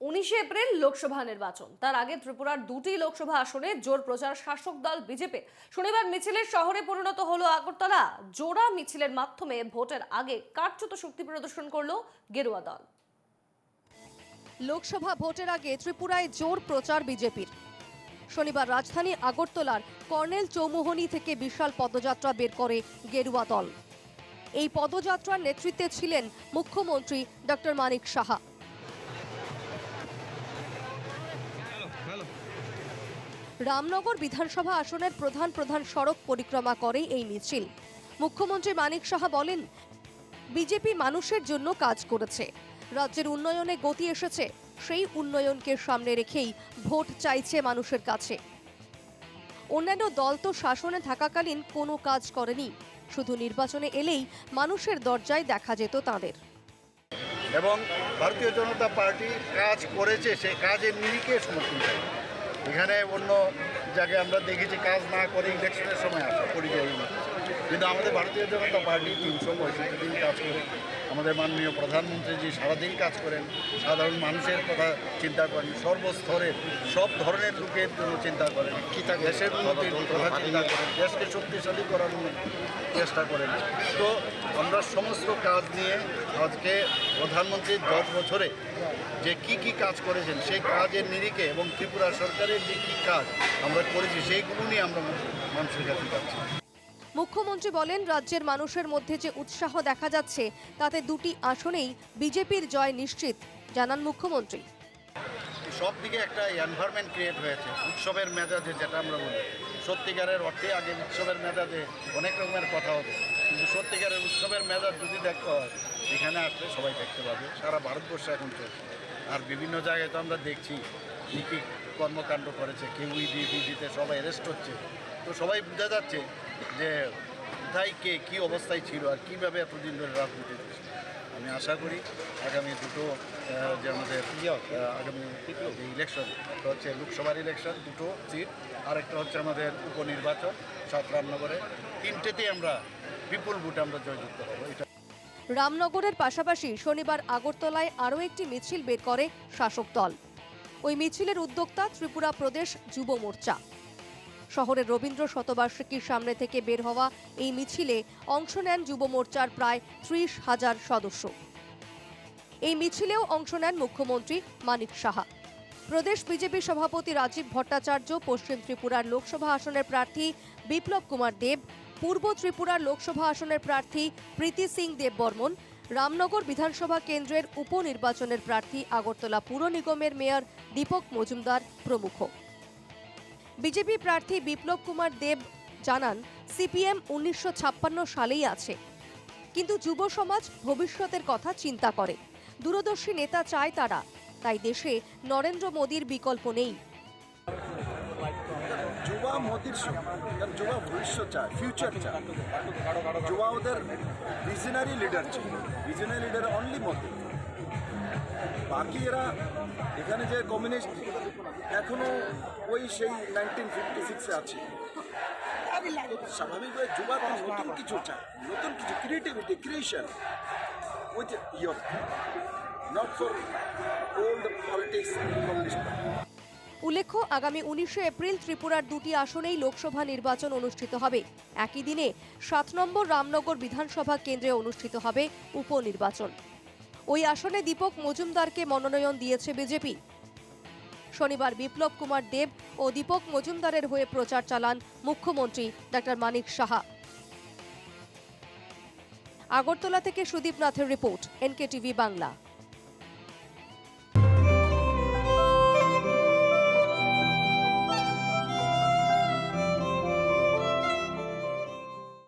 উনিশে এপ্রিল লোকসভা নির্বাচন। তার আগে ত্রিপুরার দুটি লোকসভা আসনে জোর প্রচার শাসক দল বিজেপি শনিবার মিছিলের শহরে পরিণত হলো আগরতলা। জোড়া মিছিলের মাধ্যমে ভোটের আগে কার্যত শক্তি প্রদর্শন করল গেরুয়া দল। লোকসভা ভোটের আগে ত্রিপুরায় জোর প্রচার বিজেপির শনিবার রাজধানী আগরতলার কর্নেল চৌমুহনী থেকে বিশাল পদযাত্রা বের করে গেরুয়া দল। এই পদযাত্রার নেতৃত্বে ছিলেন মুখ্যমন্ত্রী ডক্টর মানিক সাহা। রামনগর বিধানসভা আসনের প্রধান প্রধান সড়ক পরিক্রমা করে এই মিছিল। মুখ্যমন্ত্রী মানিক সাহা বলেন, বিজেপি মানুষের জন্য কাজ করেছে। রাজ্যের উন্নয়নে গতি এসেছে, সেই উন্নয়নকে সামনে রেখেই ভোট চাইছে মানুষের কাছে। অন্যান্য দল তো শাসনে থাকাকালীন কোনো কাজ করেনি, শুধু নির্বাচনে এলেই মানুষের দরজায় দেখা যেত তাদের। এবং ভারতীয় জনতা পার্টি কাজ করেছে সেই কাজের নিরিখে সমর্থন এখানে অন্য জায়গায় আমরা দেখেছি কাজ না করে ইলেকশনের সময় আসে পরিচয় কিন্তু আমাদের ভারতীয় জনতা পার্টি তিনশো পঁয়ষট্টি দিন কাজ করে। আমাদের মাননীয় প্রধানমন্ত্রী প্রধানমন্ত্রীজি সারাদিন কাজ করেন, সাধারণ মানুষের কথা চিন্তা করেন, সর্বস্তরের সব ধরনের লোকের জন্য চিন্তা করেন। দেশের উন্নতির কথা চিন্তা করেন, দেশকে শক্তিশালী করার চেষ্টা করেন। তো আমরা সমস্ত কাজ নিয়ে আজকে প্রধানমন্ত্রীর দশ বছরে যে কি কি কাজ করেছেন, সেই কাজের নিরিখে এবং ত্রিপুরা সরকারের যে কী কাজ আমরা করেছি, সেইগুলো নিয়ে আমরা মানুষের কাছে যাচ্ছি মুখ্যমন্ত্রী বলেন, রাজ্যের মানুষের মধ্যে যে উৎসাহ দেখা যাচ্ছে, তাতে দুটি আসনেই বিজেপির জয় নিশ্চিত। জানান মুখ্যমন্ত্রী। সব দিকে একটা এনভায়রনমেন্ট ক্রিয়েট হয়েছে, উৎসবের মেজাজে যেটা আমরা বলি। সত্যিকারের অর্থে আগে উৎসবের মেজাজে অনেক রকমের কথা হবে কিন্তু সত্যিকারের উৎসবের মেজাজ যদি দেখতে হয়, এখানে আসলে সবাই দেখতে পাবে। সারা ভারতবর্ষে এখন চলছে। আর বিভিন্ন জায়গায় তো আমরা দেখছি কী কর্মকাণ্ড করেছে কেউ ইডি ডিডিতে সবাই অ্যারেস্ট হচ্ছে। তো সবাই বোঝা যাচ্ছে যে কোথায় কে কী অবস্থায় ছিল আর কীভাবে এতদিন ধরে রাজনীতি আমি আশা করি আগামী দুটো যে আমাদের আগামী ইলেকশন হচ্ছে লোকসভার ইলেকশন দুটো সিট আরেকটা হচ্ছে আমাদের উপনির্বাচন, সাত রামনগরে। তিনটেতেই আমরা বিপুল ভোটে আমরা জয়যুক্ত হব, এটা রামনগরের পাশাপাশি শনিবার আগরতলায় আরও একটি মিছিল বের করে শাসক দল। ওই মিছিলের উদ্যোক্তা ত্রিপুরা প্রদেশ যুব মোর্চা। শহরের রবীন্দ্র শতবার্ষিকীর সামনে থেকে বের হওয়া এই মিছিলে অংশ নেন যুব মোর্চার প্রায় ত্রিশ হাজার সদস্য। এই মিছিলেও অংশ নেন মুখ্যমন্ত্রী মানিক সাহা। প্রদেশ বিজেপি সভাপতি রাজীব ভট্টাচার্য, পশ্চিম ত্রিপুরার লোকসভা আসনের প্রার্থী বিপ্লব কুমার দেব, পূর্ব ত্রিপুরার লোকসভা আসনের প্রার্থী প্রীতি সিং দেব বর্মন রামনগর বিধানসভা কেন্দ্রের উপনির্বাচনের প্রার্থী আগরতলা পুর নিগমের মেয়র দীপক মজুমদার প্রমুখ। বিজেপি প্রার্থী বিপ্লব কুমার দেব জানান, সিপিএম উনিশশো ছাপ্পান্ন সালেই আছে। কিন্তু যুব সমাজ ভবিষ্যতের কথা চিন্তা করে। দূরদর্শী নেতা চায় তারা। তাই দেশে নরেন্দ্র মোদীর বিকল্প নেই। যুবা মোদির কারণ যুবা ভবিষ্যৎ চায় ফিউচার চায়। যুবা ওদের ভিজনারি লিডার ছিল। Visionary leader only Modi. বাকি এরা এখানে যে কমিউনিস্ট এখনও ওই সেই নাইনটিন ফিফটি সিক্সে আছে স্বাভাবিকভাবে যুবা নতুন কিছু চায়। নতুন কিছু creativity creation with your not for old politics উল্লেখ্য, আগামী উনিশে এপ্রিল ত্রিপুরার দুটি আসনেই লোকসভা নির্বাচন অনুষ্ঠিত হবে। একই দিনে সাত নম্বর রামনগর বিধানসভা কেন্দ্রে অনুষ্ঠিত হবে উপনির্বাচন। ওই আসনে দীপক মজুমদারকে মনোনয়ন দিয়েছে বিজেপি। শনিবার বিপ্লব কুমার দেব ও দীপক মজুমদারের হয়ে প্রচার চালান মুখ্যমন্ত্রী ডক্টর মানিক সাহা। আগরতলা থেকে সুদীপ নাথের রিপোর্ট এনকে টিভি বাংলা।